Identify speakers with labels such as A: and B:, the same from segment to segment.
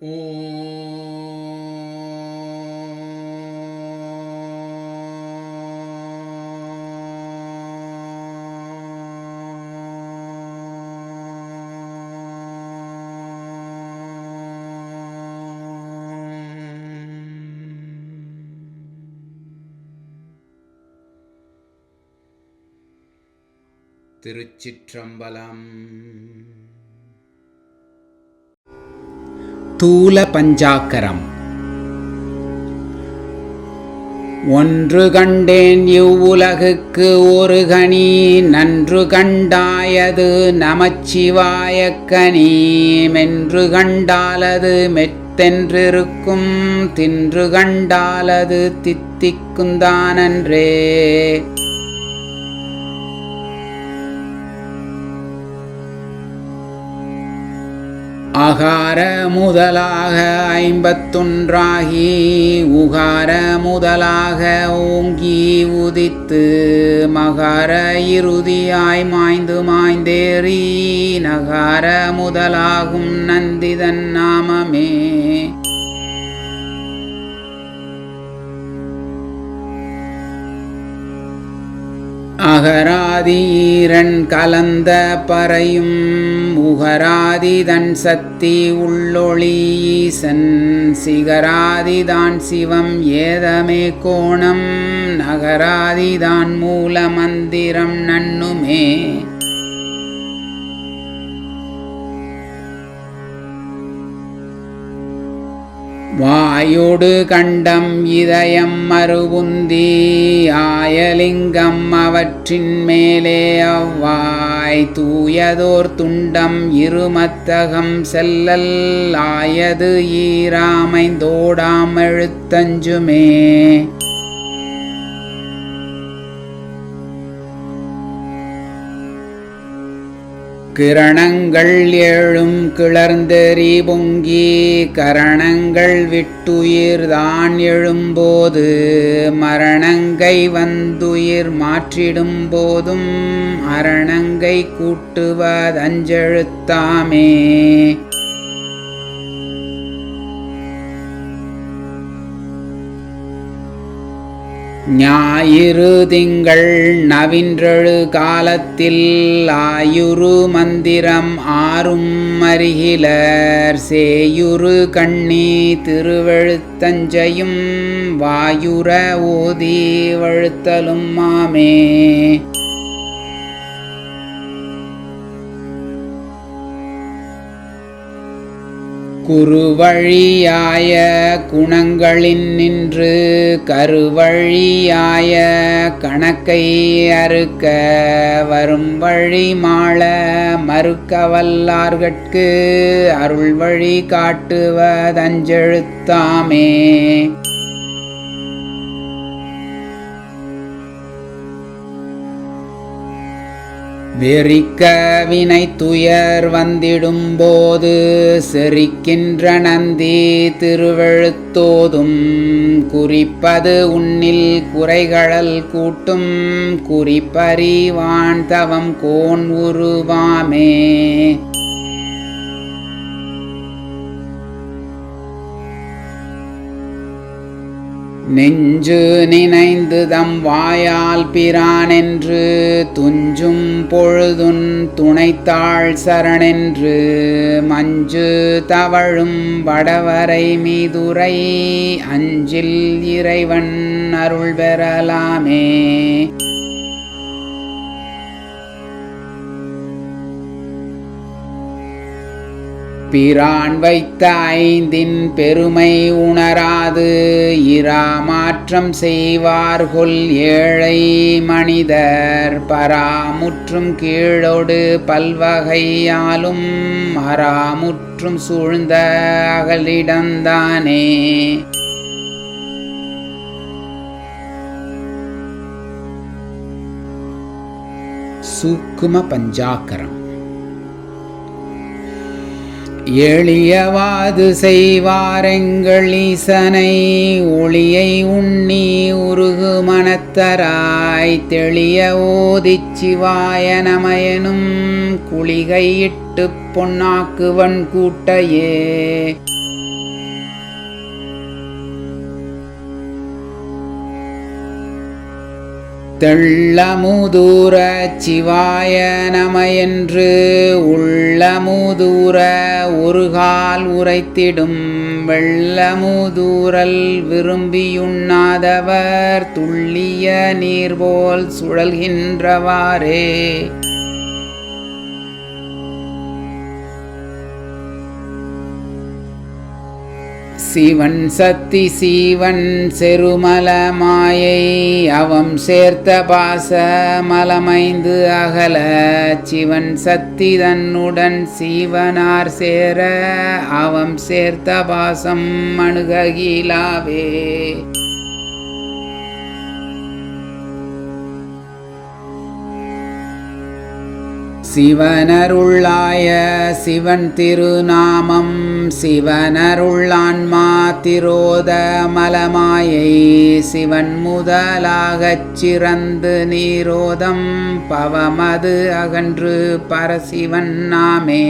A: திருச்சிற்றம்பலம். தூல பஞ்சாக்கரம் ஒன்று கண்டேன் இவ்வுலகுக்கு ஒரு கனி நன்று கண்டாயது நமச்சிவாயக்கனி மென்று கண்டாலது மெத்தென்றிருக்கும் தின்று கண்டாலது தித்திக்குந்தானன்றே. அகார முதலாக ஐம்பத்தொன்றாகி உகார முதலாக ஓங்கி உதித்து மகார இறுதியாய் மாய்ந்து மாய்ந்தேறி நகார முதலாகும் நந்திதன் நாமமே. அகராதீரன் கலந்த பறையும் முகராதிதன் சக்தி உள்ளொளீசன் சிகராதிதான் சிவம் ஏதமே கோணம் நகராதிதான் மூல மந்திரம் நன்னுமே வாயுடு கண்டம் இதயம் மறுபுந்தி ஆயலிங்கம் அவற்றின் மேலே அவ்வாய் தூயதோர் துண்டம் இருமத்தகம் செல்லல் ஆயது ஈராமைந்தோடாமெழுத்தஞ்சுமே கிரணங்கள் ஏழும் கிளர்ந்தெறி பொங்கி கரணங்கள் விட்டுயிர் தான் எழும்போது மரணங்கை வந்துயிர் மாற்றிடும் போதும் அரணங்கை கூட்டுவதஞ்செழுத்தாமே. ஞாயிறு திங்கள் நவின்றழு காலத்தில் ஆயுரு மந்திரம் ஆறும் அருகிலர் சேயுரு கண்ணி திருவழுத்தஞ்சையும் வாயுர ஓதி வழுத்தலும் மாமே. குறுவழியாய குணங்களின் நின்று கருவழியாய கணக்கை அறுக்க வரும் வழி மாள மறுக்கவல்லார்கட்கு அருள் வழி காட்டுவதஞ்செழுத்தாமே. வெறிக்க வினை துயர் வந்திடும்போது செறிக்கின்ற நந்தி திருவெழுத்தோதும் குறிப்பது உன்னில் குறைகளல் கூட்டும் குறிப்பறிவான் தவம் கோன் உருவாமே. நெஞ்சு நினைந்து தம் வாயால் பிரானென்று துஞ்சும் பொழுதுன் துணைத்தாள் சரணென்று மஞ்சு தவழும் வடவரை மீதுரை அஞ்சில் இறைவன் அருள் பெறலாமே. பிரான் வைத்த ஐந்தின் பெருமை உணராது. இராமாற்றம் செய்வார்கொல் ஏழை மனிதர். பராமுற்றும் கீழோடு பல்வகையாலும் அராமுற்றும் சூழ்ந்த அகலிடந்தானே. சூக்கும பஞ்சாக்கரம். எளியவாது செய்வாரெங்கள் ஈசனை ஒளியை உண்ணி உருகு மனத்தராய் தெளிய ஓதிச் சிவாய நமயனும் குளிகையிட்டு பொன்னாக்குவன் கூட்டையே. தெள்ளமுதூர சிவாய நமையென்று உள்ளமுதூர ஒருகால் உரைத்திடும் வெள்ளமுதூரல் விரும்பியுண்ணாதவர் துள்ளிய நீர்போல் சுழல்கின்றவாறே. சிவன் சக்தி சீவன் செருமல மாயை அவம் சேர்த்த பாச மலமைந்து அகல. சிவன் சக்தி தன்னுடன் சீவனார் சேர அவம் சேர்த்த பாசம் அணுககிலாவே சிவனருள்ளாய சிவன் திருநாமம் சிவனருள்ளான்மா திரோத மலமாயை சிவன் முதலாகச் சிறந்து நீரோதம் பவமது அகன்று பரசிவன் நாமே.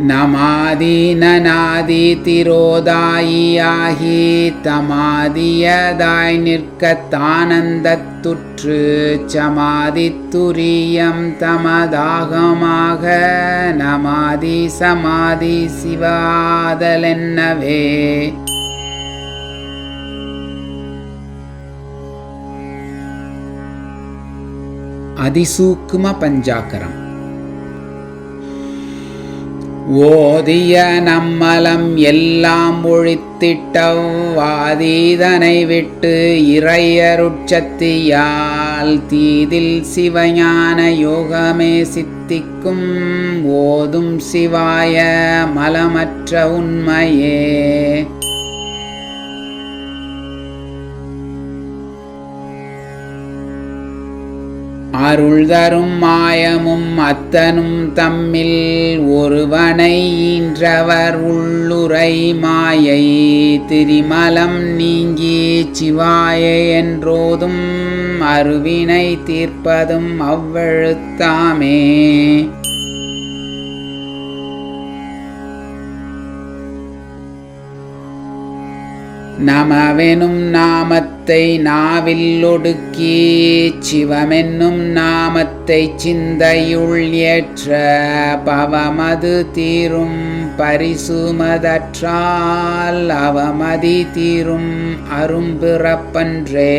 A: நமாதீனநாதி திரோதாயியாகி தமாதியதாய் நிற்கத்தானந்தத்துற்று சமாதி துரியம் தமதாகமாக நமாதி சமாதி சிவாதலென்னவே. அதிசூக்கும பஞ்சாக்கரம். ஓதிய நம்மலம் எல்லாம் ஒழித்திட்டவ்வாதீதனை விட்டு இறையருட்சத்தியால் தீதில் சிவஞான யோகமே சித்திக்கும் ஓதும் சிவாய மலமற்ற உண்மையே. அருள் தரும் மாயமும் அத்தனும் தம்மில் ஒருவனை ஈன்றவர் உள்ளுரை மாயை. திரிமலம் நீங்கி சிவாய என்றோதும் அருவினை தீர்ப்பதும் அவ்வழுத்தாமே. நமவெனும் நாமத்தை நாவில் ஒடுக்கி சிவமென்னும் நாமத்தை சிந்தையுள் ஏற்ற பவமது தீரும் பரிசுமதற்றால் அவமதி தீரும் அரும்பிறப்பன்றே.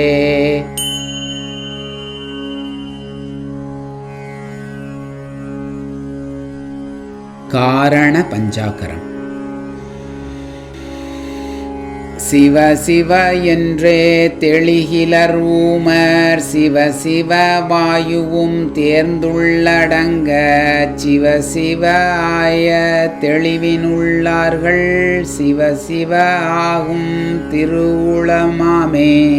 A: காரண பஞ்சாக்கரம். சிவ சிவ என்றே தெளிகிலரூமர் சிவ சிவ வாயுவும் தேர்ந்துள்ளடங்க. சிவ சிவ ஆய தெளிவினுள்ளார்கள். சிவ சிவ ஆகும் திருவுளமாமே.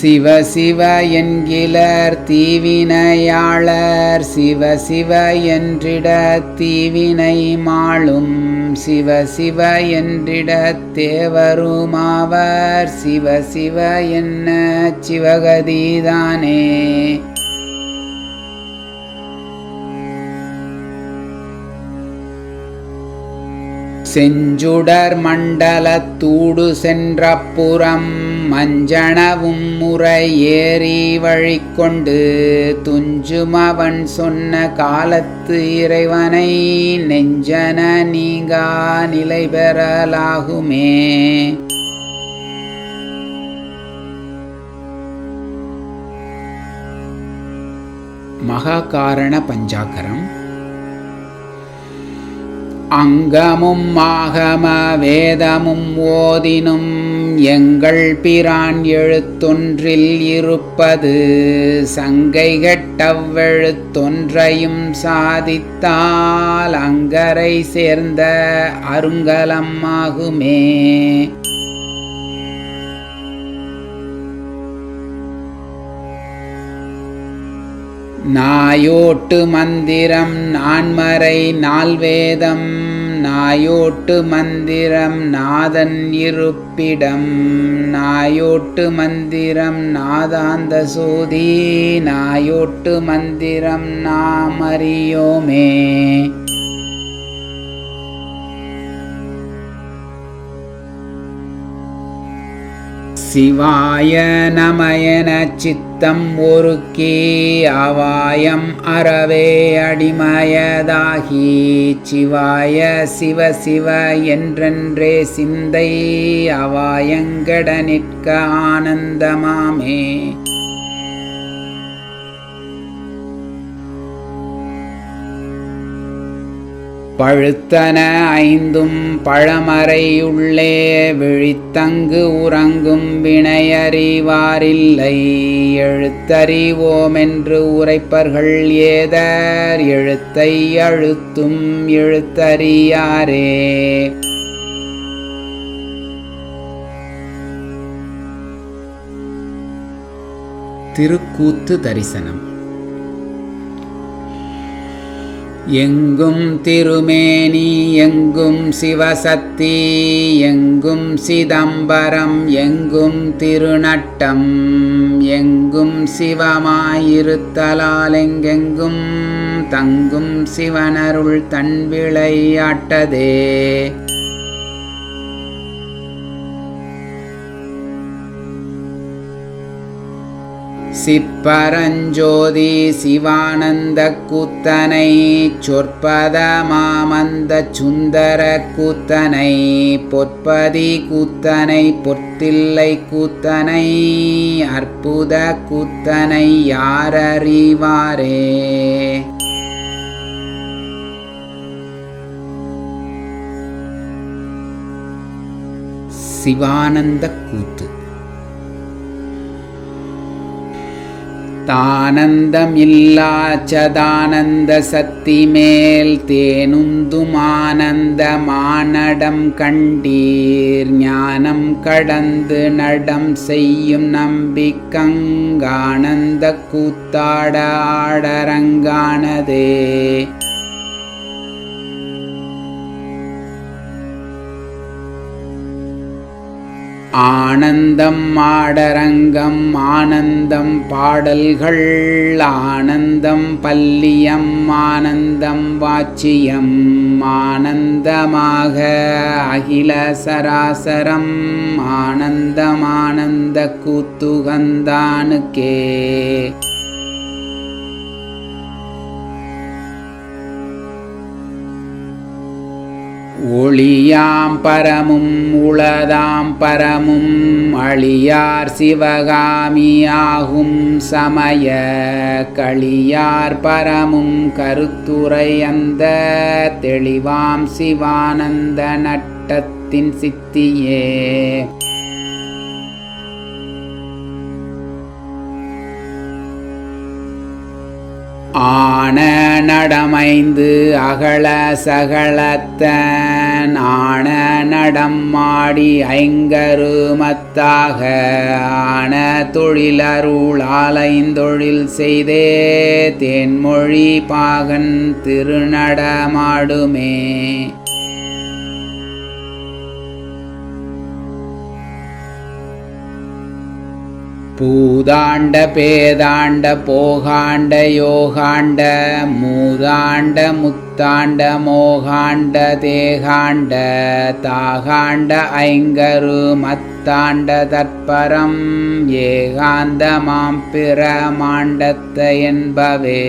A: சிவ சிவ என்கிலர் தீவினையாளர் சிவ சிவ என்றிட தீவினை மாளும் சிவ சிவ என்றிட தேவருமாவர் சிவ சிவ என்ன சிவகதிதானே? செஞ்சுடர் மண்டலத்தூடு சென்றப்புறம் மஞ்சனவும் முறை ஏறி வழிகொண்டு துஞ்சுமவன் சொன்ன காலத்து இறைவனை நெஞ்சன நீங்கா நிலை பெறலாகுமே. மகாகாரண பஞ்சாக்கரம் அங்கமும் ஆகம வேதமும் ஓதினும் எங்கள் பிரான் எழுத்தொன்றில் இருப்பது சங்கை கெட்டவ்வெழுத்தொன்றையும் சாதித்தால் அங்கரை சேர்ந்த அருங்கலம் ஆகுமே. நாயோட்டு மந்திரம் நான்மறை நால்வேதம் நாயோட்டு மந்திரம் நாதன் இருப்பிடம். நாயோட்டு மந்திரம் நாதாந்த சூதி. நாயோட்டு மந்திரம் நாம் சிவாய நமயன சித்தம் ஒருக்கே அவாயம் அறவே அடிமயதாகி. சிவாய சிவ சிவ என்றென்றே சிந்தை அவாயங்கட நிற்க ஆனந்தமாமே. பழுத்தன ஐந்தும் பழமறையுள்ளே விழித்தங்கு உறங்கும் வினையறிவாரில்லை. எழுத்தறிவோமென்று உரைப்பர்கள் ஏதர் எழுத்தை அழுத்தும் எழுத்தறியாரே. திருக்கூத்து தரிசனம். எங்கும் திருமேனி எங்கும் சிவசக்தி எங்கும் சிதம்பரம் எங்கும் திருநட்டம் எங்கும் சிவமாயிருத்தலால் எங்கெங்கும் தங்கும் சிவனருள் தன் சிப்பரஞ்சோதி சிவானந்த கூத்தனை சொற்பத மாமந்த சுந்தர கூத்தனை பொற்பதி கூத்தனை பொற்தில்லை கூத்தனை அற்புத கூத்தனை யாரறிவாரே? சிவானந்த கூத்து தானந்தம் தானந்தமில்லாச்சதானந்த சக்தி மேல் தேனுந்தும் ஆனந்த மானடம் கண்டீர். ஞானம் கடந்து நடம் செய்யும் நம்பிக்கங்கானந்த கூத்தாட ஆடரங்கானதே. ஆனந்தம் ஆடரங்கம் ஆனந்தம் பாடல்கள் ஆனந்தம் பல்லியம் ஆனந்தம் வாச்சியம் ஆனந்தமாக அகில சராசரம் ஆனந்தம் ஆனந்த கூத்துகந்தானுக்கே. ஒளியாம் பரமும் உளதாம் பரமும் அழியார் சிவகாமியாகும் சமய களியார் பரமும் கருத்துரை அந்த தெளிவாம் சிவானந்த நட்டத்தின் சித்தியே. ஆன நடமைந்து அகல சகலத்தன் ஆன நடம் மாடி ஐங்கருமத்தாக ஆன தொழிலருளாலைந்தொழில் செய்தே தென்மொழி பாகன் திருநடமாடுமே. பூதாண்ட பேதாண்ட போகாண்ட யோகாண்ட மூதாண்ட முத்தாண்ட மோகாண்ட தேகாண்ட தாகாண்ட ஐங்கரு மத்தாண்ட தற்பரம் ஏகாந்த பிரமாண்டத்த என்பவே.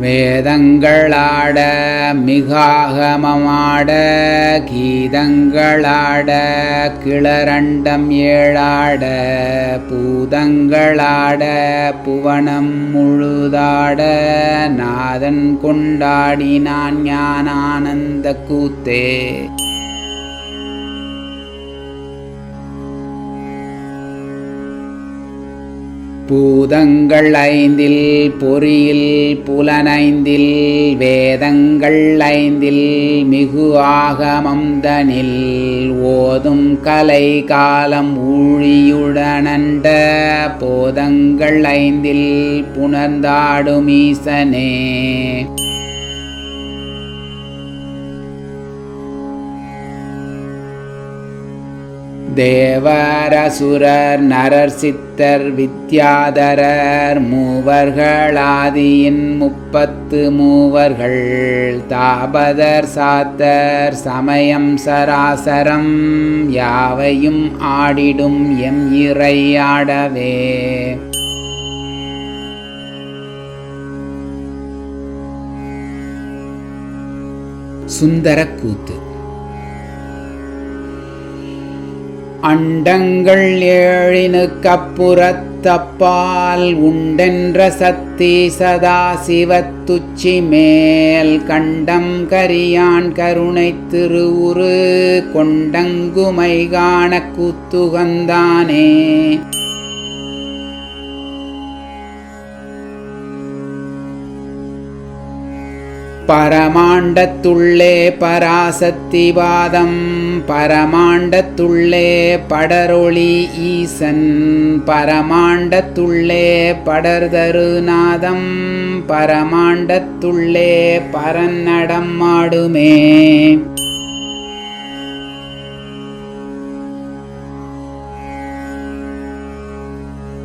A: வேதங்களாட மிகாகமமாட கீதங்களாட கிளரண்டம் ஏழாட பூதங்களாட புவனம் முழுதாட நாதன் கொண்டாடி நான் ஞானானந்த கூத்தே. பூதங்கள் ஐந்தில் பொறியில் புலனைந்தில் வேதங்கள் ஐந்தில் மிகு ஆகமந்தனில் ஓதும் கலை காலம் ஊழியுடனண்ட போதங்கள் ஐந்தில் புணர்ந்தாடும் ஈசனே. தேவரசுரர் நரர் சித்தர் வித்யாதரர் மூவர்களாதியின் முப்பத்து மூவர்கள் தாபதர் சாத்தர் சமயம் சராசரம் யாவையும் ஆடிடும் எம் இறையாடவே சுந்தரக்கூத்து. அண்டங்கள் ஏழினுக்கப்புறத்தப்பால் உண்டென்ற சத்தி சதா சிவத்துச்சி மேல் கண்டம் கரியான் கருணை திருவுரு கொண்டங்குமை காண கூத்துகந்தானே. பரமாண்டத்துள்ளே பராசக்திவாதம் பரமாண்டத்துள்ளே படரொளி ஈசன் பரமாண்டத்துள்ளே படர்தருநாதம் பரமாண்டத்துள்ளே பரநடம் மாடுமே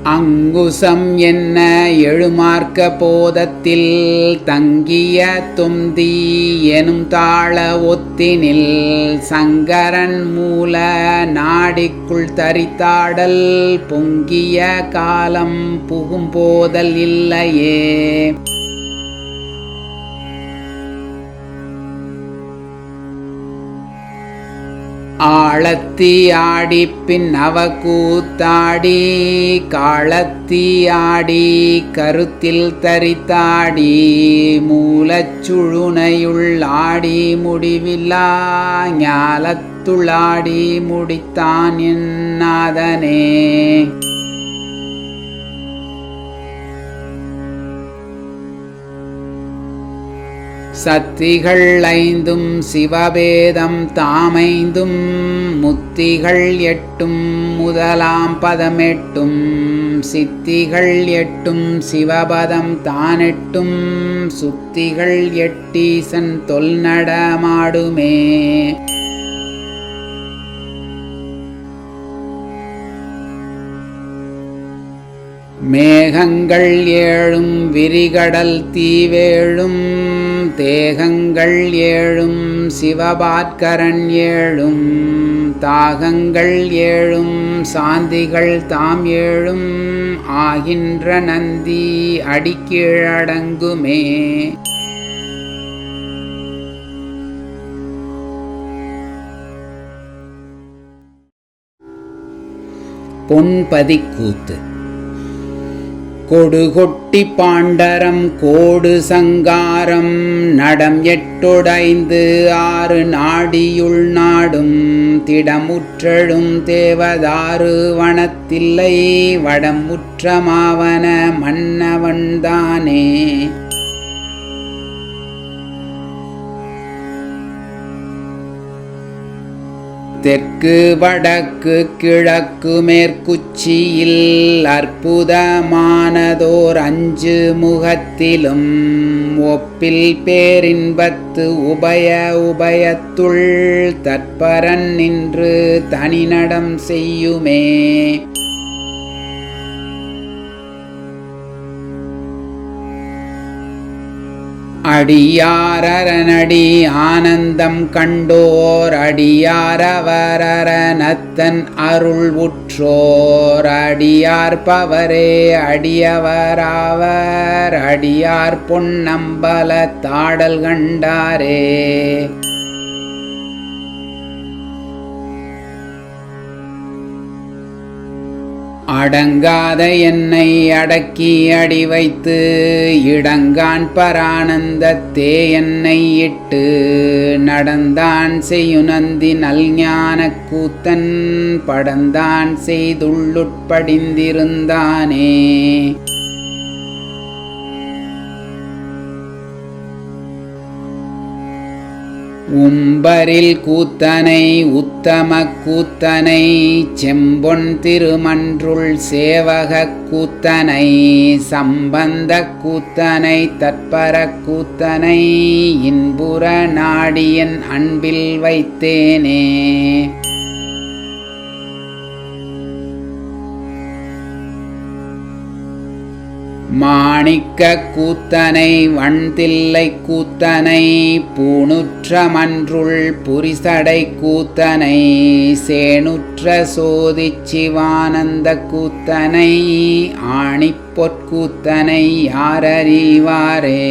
A: அங்குசம் என்ன எழுமார்க்க போதத்தில் தங்கிய துந்தி எனும் தாள ஒத்தினில் சங்கரன் மூல நாடிக்குள் தரித்தாடல் பொங்கிய காலம் புகும் போதல் இல்லையே. ஆழத்தி ஆடி பின் அவ கூத்தாடி காலத்தி ஆடி கருத்தில் தரித்தாடி மூலச்சுழுனையுள் ஆடி முடிவில்லா ஞாலத்துளாடி முடித்தான் என்னாதனே சத்திகள் ஐந்தும் சிவபேதம் தாமைந்தும் முத்திகள் எட்டும் முதலாம் பதமெட்டும் சித்திகள் எட்டும் சிவபதம் தானெட்டும் சுத்திகள் எட்டீசன் தொல் மேகங்கள் ஏழும் விரிகடல் தீவேழும் தேகங்கள் ஏழும் சிவபாத்கரன் ஏழும் தாகங்கள் ஏழும் சாந்திகள் தாம் ஏழும் ஆகின்ற நந்தி அடிக்கீழடங்குமே. பொன்பதிக்கூத்து. கொடுகொட்டி பாண்டரம் கோடு சங்காரம் நடம் எட்டொடைந்து ஆறு நாடியுள் நாடும் திடமுற்றழும் தேவதாறு வனத்தில்லை வடமுற்றமாவன மன்னவன்தானே தெற்கு வடக்கு கிழக்கு மேற்குச்சியில் அற்புதமானதோர் அஞ்சு முகத்திலும் ஒப்பில் பேரின்பத்து உபய உபயத்துள் தற்பரன் நின்று தனிநடம் செய்யுமே. அடியாரனடி ஆனந்தம் கண்டோர் அடியாரவரனத்தன் அருள் உற்றோர் அடியார்பவரே அடியவராவர் அடியார் பொன்னம்பல தாடல் கண்டாரே. அடங்காத என்னை அடக்கி அடி வைத்து இடங்கான் பரானந்தத்தே என்னை இட்டு நடந்தான் செய்யுநந்தி நல்ஞான கூத்தன் படந்தான் செய்துள்ளுட்படிந்திருந்தானே. உம்பரில் கூத்தனை உத்தம கூத்தனை செம்பொன் திருமன்றுள் சேவக கூத்தனை சம்பந்த கூத்தனை தற்பர கூத்தனை இன்புற நாடியன் அன்பில் வைத்தேனே. மாணிக்க கூத்தனை வண்தில்லை கூத்தனை பூணுற்ற மன்றுள் புரிசடை கூத்தனை சேணுற்ற சோதி சிவானந்த கூத்தனை ஆணிப்பொற்கூத்தனை யாரறிவாரே?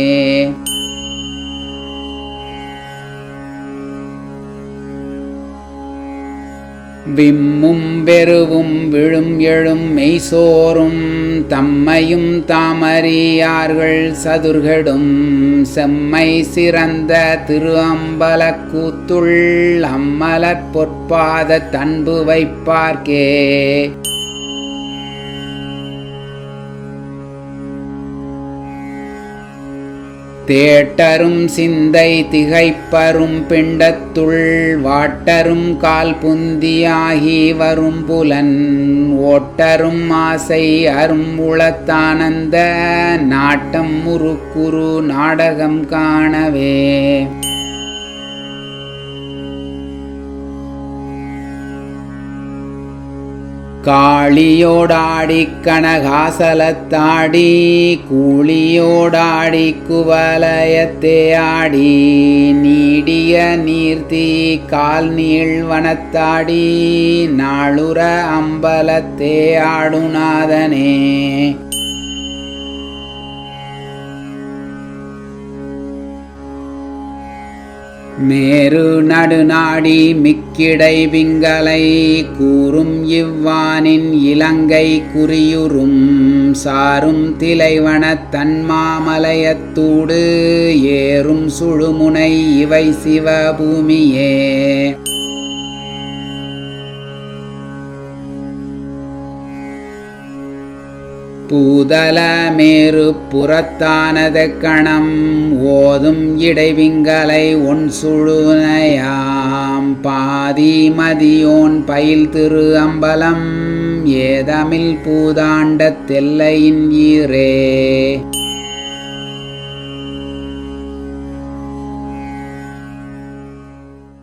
A: விம்மும் பெருவும் விழும் எழும் மெய்சோறும் தம்மையும் தாமறியார்கள் சதுர்கடும் செம்மை சிறந்த திரு அம்பலக்கூத்துள் அம்மலற் பொற்பாத தன்பு வைப்பார்க்கே. தேட்டரும் சிந்தை திகைப்பரும் பிண்டத்துள் வாட்டரும் கால் புந்தியாகி வரும் புலன் ஓட்டரும் ஆசை அரும் உளத்தானந்த நாட்டம் முறுக்குறு நாடகம் காணவே. காளியோடாடி கனகாசலத்தாடி கூலியோடாடி குவலயத்தே ஆடி நீடிய நீர்த்தி கால் நீழ்வனத்தாடி நாளுர அம்பலத்தே ஆடுநாதனே. மேரு நடுநாடி மிக்கிடை விங்கலை கூறும் இவ்வானின் இலங்கை குறியுறும். சாரும் திலைவனத் தன்மாமலயத்தூடு ஏறும் சுழுமுனை இவை சிவபூமியே. பூதலமேரு புறத்தானது கணம் ஓதும் இடைவிங்கலை ஒன் சுழுனையாம். பாதி மதியோன் பயில் திரு அம்பலம் ஏதமில் பூதாண்ட தெல்லையின் ஈரே.